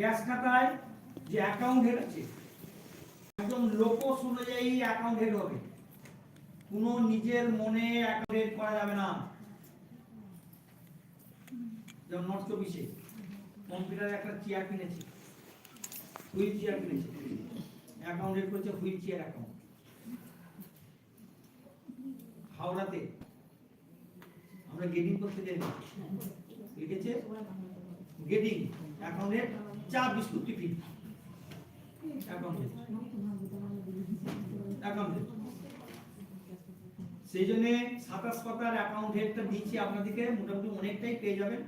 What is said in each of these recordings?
Cash খাতায় যে account head আছে একদম লোকস অনুযায়ী অ্যাকাউন্ট হেড হবে। কোনো নিজের মনে অ্যাকাউন্ট হেড করা যাবে না। যেমন নর্থ চব্বিশে কম্পিউটারে একটা চেয়ার কিনেছে। হুইল চেয়ার কিনেছে। অ্যাকাউন্ট হেড করেছে হুইল চেয়ার অ্যাকাউন্ট হাওড়াতে, আমরা গেটিং করতে যাই। লিখেছে গেটিং অ্যাকাউন্টের চা, বিস্কুট, টিফিন। সেই জন্য সাতাশ পাতার অ্যাকাউন্ট হেডটা দিচ্ছি আপনাদেরকে, মোটামুটি অনেকটাই পেয়ে যাবেন।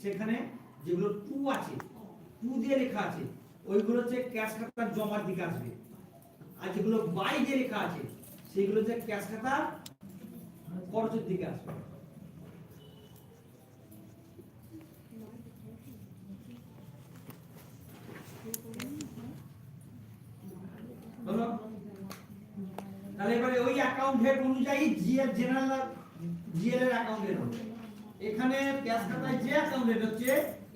সেখানে যেগুলো টু আছে টু দিয়ে লেখা আছে, ওইগুলো হচ্ছে ক্যাশ খাতার জমার দিকে আসবে। আর যেগুলো বাই দিয়ে লেখা আছে, সেগুলো হচ্ছে ক্যাশ খাতার খরচের দিকে আসবে হলো তাহলে এবারে ওই অ্যাকাউন্ট হেড অনুযায়ী জিএল জেনারেল জিএল এর অ্যাকাউন্ট হেড হবে। এখানে ক্যাশ খাতায় যে অ্যাকাউন্ট হেড হচ্ছে,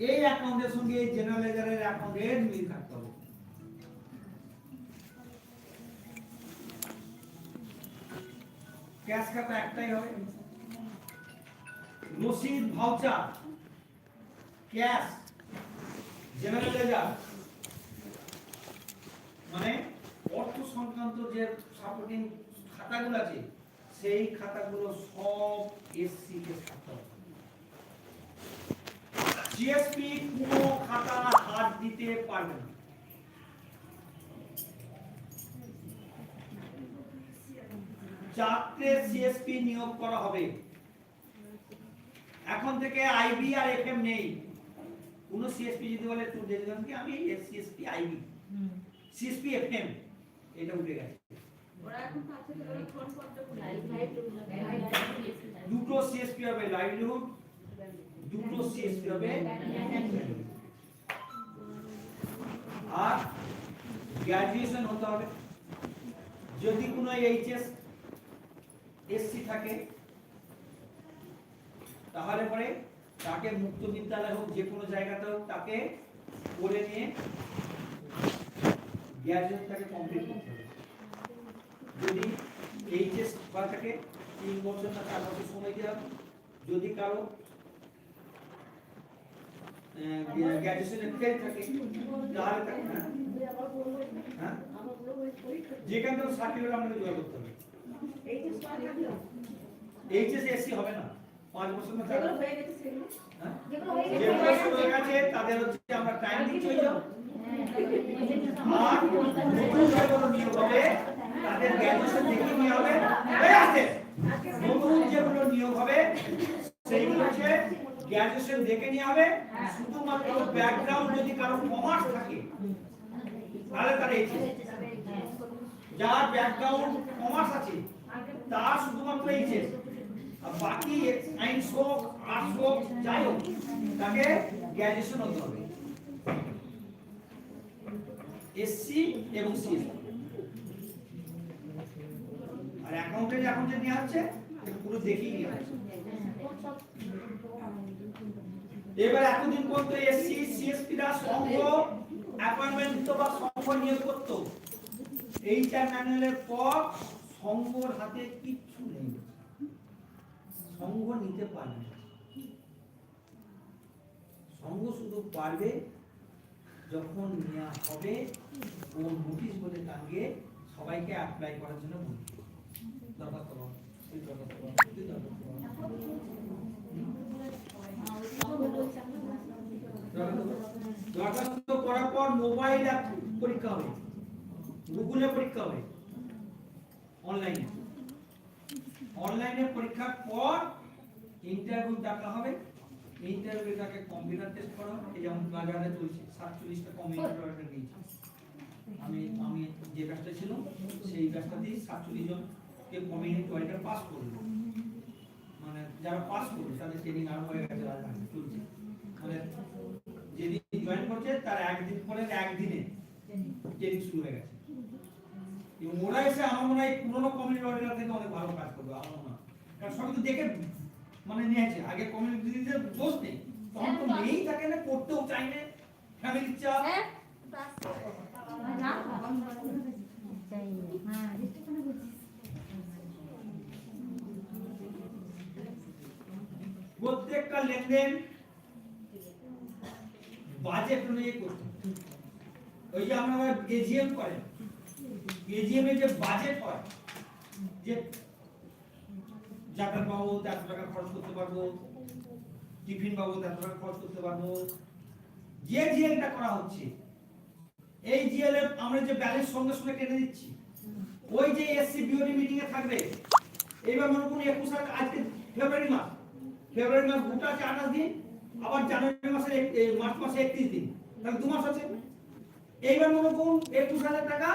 এই অ্যাকাউন্টের সঙ্গে জেনারেল লেজারের অ্যাকাউন্ট হেড মিল থাকতে হবে। ক্যাশ খাতা একটাই হবে। রসিদ ভাউচার ক্যাশ জেনারেল লেজার যে সাপোর্টিং খাতাগুলো আছে সেই খাতাগুলো সব এসসি কে থাকতে হবে জিএসপি কোনো খাতা হাত দিতে পারবে না। চারটে সিএসপি নিয়োগ করা হবে। এখন থেকে আইবি আর এফএম নেই। কোন সিএসপি যদি বলে তুই দেখে দেবেন কি আমি সিএসপি আইবি সিএসপি এফএম এটা উঠে গেছে। দুটো সিএসপি হবে লাইভলিহুড দুটো সিএসপি হবে আর গ্র্যাজুয়েশন হতে হবে। যদি কোনো এইচএস এসসি থাকে তাহলে পরে তাকে মুক্ত বিদ্যালয় হোক যে কোনো জায়গাতে হোক তাকে বলে নিয়ে গ্র্যাজুয়েশনটাকে কমপ্লিট করতে হবে। যদি এইচএস করা থাকে তিন বছর না চার বছর সময় দেওয়া যদি কারও গ্র্যাজুয়েশনে ফেল থাকে তাহলে তাকে হ্যাঁ, হ্যাঁ? যেখান থেকে সার্টিফিকেট আমাদের জোগাড় করতে হবে। এইচএস এসসি হবে না। পাঁচ বছর না হ্যাঁ যেগুলো হয়ে গেছে তাদের হচ্ছে আমরা টাইম দিচ্ছি ওই জন্য। আর নতুন যেগুলো নিয়োগ হবে তাদের গ্র্যাজুয়েশন দেখে নিয়ে হবে। এই আছে। নতুন যেগুলো নিয়োগ হবে সেইগুলো হচ্ছে গ্র্যাজুয়েশন দেখে নিয়ে হবে। শুধুমাত্র ব্যাকগ্রাউন্ড যদি কারও কমার্স থাকে তাহলে তার এইচএস যার ব্যাকগ্রাউন্ড কমার্স আছে তার শুধুমাত্র এইচএস বাকি সায়েন্স হোক আর্টস হোক যাই হোক, তাকে গ্র্যাজুয়েশন হতে হবে। এসসি এবং সিএসসি আর অ্যাকাউন্টেন্ট এখন যে নেওয়া হচ্ছে পুরো দেখেই নেওয়া হচ্ছে। এবার এতদিন পর্যন্ত এসসি সিএসপি রা সংঘ অ্যাপয়েন্টমেন্ট দিত বা সংঘ নিয়োগ করতো। এই চার ম্যানুয়ালের পর সংঘর হাতে কিচ্ছু সংঘ নিতে পারবে। সংঘ শুধু পারবে যখন নেওয়া হবে ও নোটিশ বলে টাঙ্গে সবাইকে অ্যাপ্লাই করার জন্য বলবে। দরখাস্ত করো, এই দরখাস্ত করো, এই দরখাস্ত করো। দরখাস্ত করার পর মোবাইল অ্যাপ পরীক্ষা হবে। গুগলে পরীক্ষা হবে। অনলাইনে অনলাইনে পরীক্ষার পর ইন্টারভিউ ডাকা হবে। ইন্টারভিউ ডাকে কম্পিউটার টেস্ট করা হবে। এই যেমন বাজারে চলছে সাতচল্লিশটা কম্পিউটার অর্ডার দিয়েছি আমি আমি যে ব্যাচটা ছিল সেই ব্যাচটাতেই সাতচল্লিশ জনকে কমিউনিটি ওয়ার্কার পাস করল। মানে যারা পাস করবে তাদের ট্রেনিং আরও হয়ে গেছে রাজধানী চলছে। মানে যেদিন জয়েন করছে তার একদিন পরে একদিনে ট্রেনিং শুরু হয়ে গেছে। ওরা এসে আমার মনে হয় পুরোনো কমিউনিটি অর্গানাইজার থেকে অনেক ভালো কাজ করবে আমার মনে হয়। কারণ সবই তো দেখে মানে নিয়েছে। আগে কমিউনিটিদের দোষ নেই। তখন তো নেই থাকে না করতেও চাই না ফ্যামিলির চাপ। হ্যাঁ প্রত্যেকটা লেনদেন বাজেট অনুযায়ী করতে। ওই যে আমরা এজিএম করেন এজিএম এ যে বাজেট হয়, যে যাতায়াত পাবো এত টাকা খরচ করতে পারব, টিফিন পাবো এত টাকা খরচ করতে পারব, যে জিএলটা করা হচ্ছে, এই জিএল এর আমরা যে ব্যালেন্স সঙ্গে সঙ্গে কেটে দিচ্ছি, ওই যে এসসি বিওডি মিটিং এ থাকবে, এইবার মনে করুন একুশ আজকে ফেব্রুয়ারি মাস ফেব্রুয়ারি মাস গোটা আছে আঠাশ দিন, আবার জানুয়ারি মাসের মার্চ মাসে একত্রিশ দিন, তাহলে দু মাস আছে এইবার মনে করুন একুশ হাজার টাকা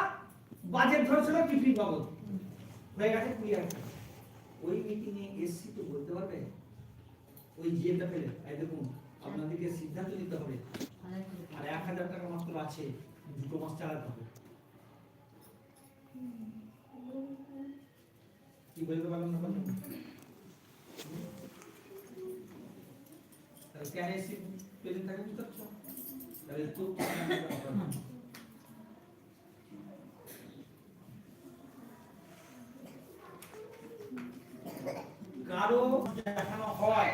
বাজেট ধরেছিল টিফিন বাবদ। হয়ে গেছে কুড়ি হাজার ওই মিটিং এ এসসি তো, বলতে পারবে? ওই জিএলটা পেলে, এই দেখুন, আপনাদেরকে সিদ্ধান্ত নিতে হবে। আর এক হাজার টাকা মাত্র আছে, দুটো মাস চালাতে হবে। কি বলতে পারলাম না বলুন? তাহলে কেন এসি প্রেজেন্ট থাকে বুঝতে পারছ তাহলে তো কারও দেখানো হয়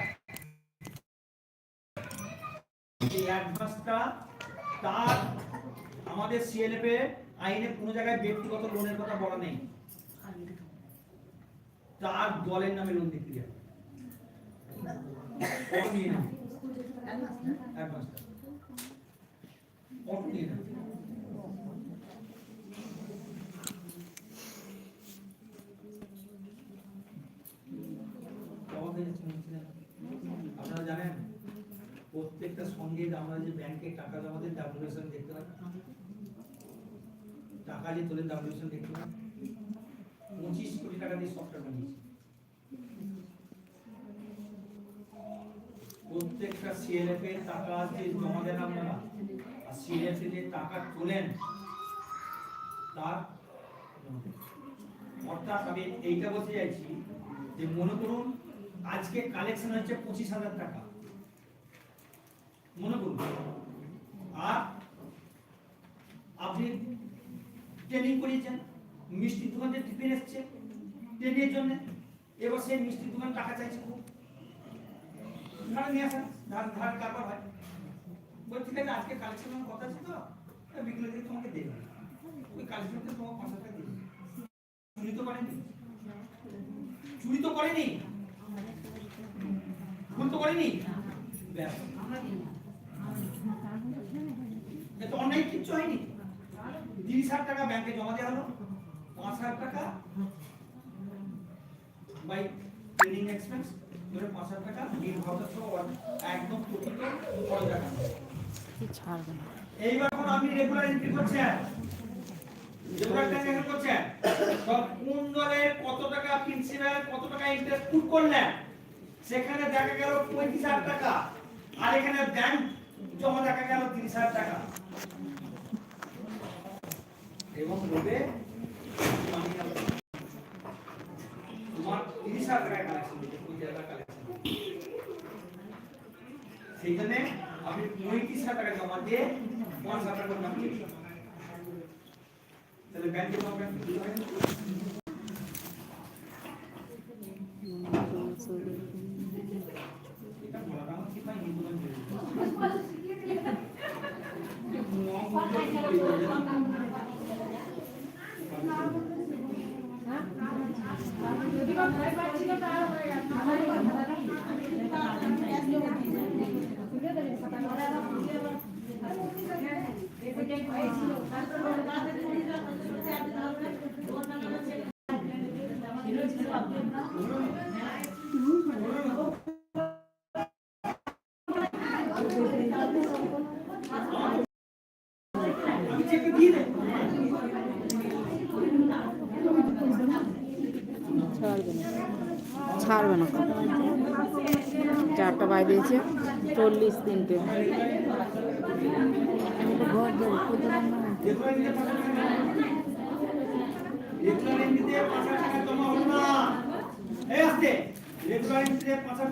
এই অ্যাডভান্সটা তার আমাদের সিএলএফ এ আইনে কোনো জায়গায় ব্যক্তিগত লোনের কথা বলা নেই। তার দলের নামে লোন দিতে যাবে কত নিয়ে নেবে অ্যাডভান্সটা নিয়ে নেবে অবাক হয়ে যাচ্ছেন মনে হচ্ছে না? আপনারা জানেন প্রত্যেকটা সঙ্গে ব্যাংকে টাকা জমা দিই ডাব্লিউএসএন দেখতে পাই টাকা যে তোলে ডাব্লিউএসএন দেখতে পাই পঁচিশ কোটি টাকা দিয়ে সফটওয়্যার বানিয়েছি। প্রত্যেকটা সিএলএফ এর টাকা যে জমা দেন আপনারা, আর সিএলএফ যে টাকা তোলেন, তার অর্থাৎ আমি এইটা বলতে চাইছি যে মনে করুন, আজকে কালেকশন হচ্ছে পঁচিশ হাজার টাকা। মনে করুন। আর আপনি ট্রেনিং করিয়েছেন মিষ্টির দোকান টিফিন এসছে ট্রেনের জন্য। এবার সেই মিষ্টির দোকান টাকা চাইছে খুব। ধার নিয়ে আসেন, ধার ধার কারবার হয়। বল ঠিক আছে, আজকে কালেকশনের কথা আছে তো বিকেলে থেকে তোমাকে দেবে। ওই কালেকশনটা তোমাকে পাঁচ হাজার টাকা দেবে চুরি তো করেনি। চুরি তো করেনি। ভুল তো করেনি? ব্যাস। এ তো অন্যায় কিচ্ছু হয়নি। তিরিশ হাজার টাকা ব্যাংকে জমা দেওয়া হলো পাঁচ হাজার টাকা বাই ট্রেনিং এক্সপেন্স ধরে পাঁচ হাজার টাকা নির্ভরতা সহ একদম প্রকৃত খরচ না এইবার কোন আপনি রেগুলার এন্ট্রি করছেন রেগুলার ট্রানজাকশন করছেন সব কোন দলের কত টাকা প্রিন্সিপাল কত টাকা ইন্টারেস্ট পুট করলেন? সেখানে দেখা গেল পঁয়ত্রিশ হাজার টাকা। আর এখানে ব্যাংক জমা দেখা গেল তিরিশ হাজার টাকা এবং লোভে মানি গেল। তোমার তিরিশ হাজার টাকা কালেকশন পঁচিশ হাজার কালেকশন সেই জন্য আপনি পঁয়ত্রিশ হাজার টাকা জমা দিয়ে পাঁচ হাজার টাকা জমা দিয়ে দিন। তাহলে ব্যাংকে জমা ব্যাংকে দিতে হয় না? এটা বলাটা আমার ঠিক হয়নি, বলে দিই। আমি চেকটা দিয়ে দেবো ছাড়বে না ছাড়বে না চারটা বাই দিয়েছে চল্লিশ তিনটে।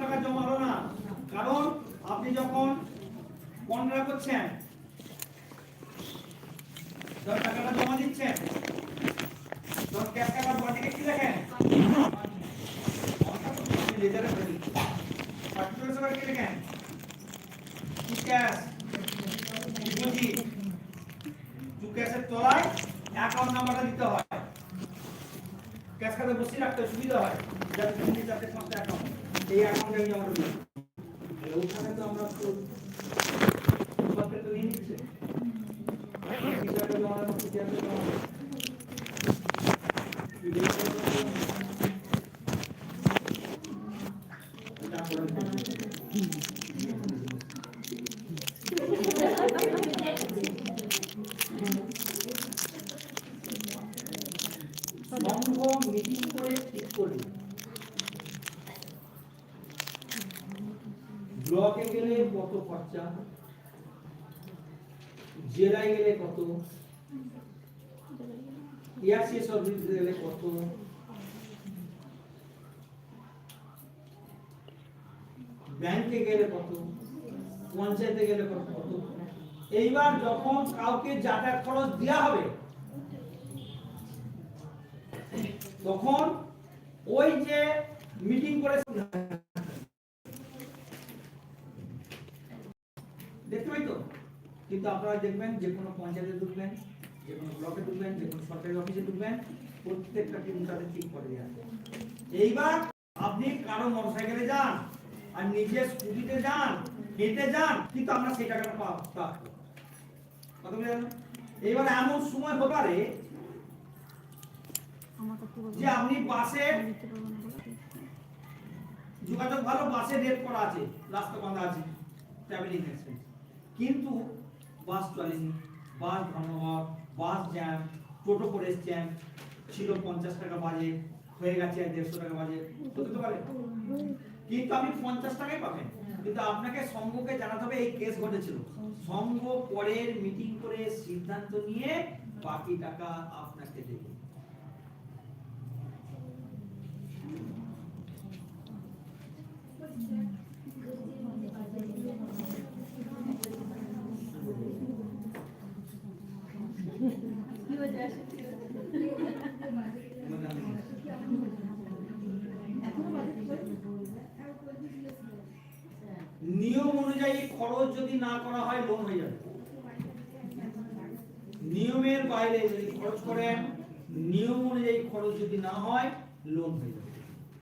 টাকা জমা না কারণ আপনি যখন পনেরো করছেন টাকাটা জমা দিচ্ছেন তখন ক্যাশ টাকার বডিকে কি লেখেন লেজারে বডি পার্টিকুলার সবার কি লেখেন টু ক্যাশ ডিপোজিট টু ক্যাশের তলায় অ্যাকাউন্ট নাম্বারটা দিতে হয় ক্যাশ খাতে বসিয়ে রাখতে সুবিধা হয় যাতে তিনটি চারটে পাঁচটা অ্যাকাউন্ট এই অ্যাকাউন্টে আমি আমার ওখানে তো আমরা তো নিয়ে নিচ্ছে বিষয়টা জমা দেবো ইতিহাসে জমা দেবো সংঘ মিটিং করে ঠিক করলি ব্লকে গেলে কত খরচা? জেলায় গেলে কত? ইয়াসি সার্ভিস গেলে কত? ব্যাংকে গেলে কত? পঞ্চায়েতে গেলে কত? এইবার যখন কাউকে যাতায়াত খরচ দেওয়া হবে, তখন ওই যে মিটিং করে দেখতে পাই তো? কিন্তু আপনারা দেখবেন যে কোনো পঞ্চায়েতে ঢুকবেন, যে কোনো ব্লকে ঢুকবেন, যে কোনো সরকারি অফিসে ঢুকবেন, প্রত্যেকটা কিন্তু তাদের ঠিক করে দেওয়া। এইবার আপনি কারও মোটরসাইকেলে যান, আর নিজে স্কুটিতে যান, হেঁটে যান, কিন্তু আমরা সেই টাকাটা পাবো। কথা বুঝলেন? এইবার এমন সময় হতে পারে যে আপনি বাসে যোগাযোগ ভালো বাসে রেট করা আছে রাস্তা বাঁধা আছে ট্রাভেলিং এক্সপেন্স কিন্তু বাস চলেনি বাস ধন্যবাদ বাস জ্যাম টোটো করে জ্যাম ছিল পঞ্চাশ টাকা বাজে হয়ে গেছে দেড়শো টাকা বাজে হতে তো পারে? কিন্তু আপনি পঞ্চাশ টাকাই পাবেন। কিন্তু আপনাকে সংঘকে জানাতে হবে এই কেস ঘটেছিল। সংঘ পরের মিটিং করে সিদ্ধান্ত নিয়ে বাকি টাকা আপনাকে দেবে। নিয়ম অনুযায়ী খরচ যদি না করা হয়, লোন হয়ে যাবে। নিয়মের বাইরে যদি খরচ করেন, নিয়ম অনুযায়ী খরচ যদি না হয়, লোন হয়ে যাবে।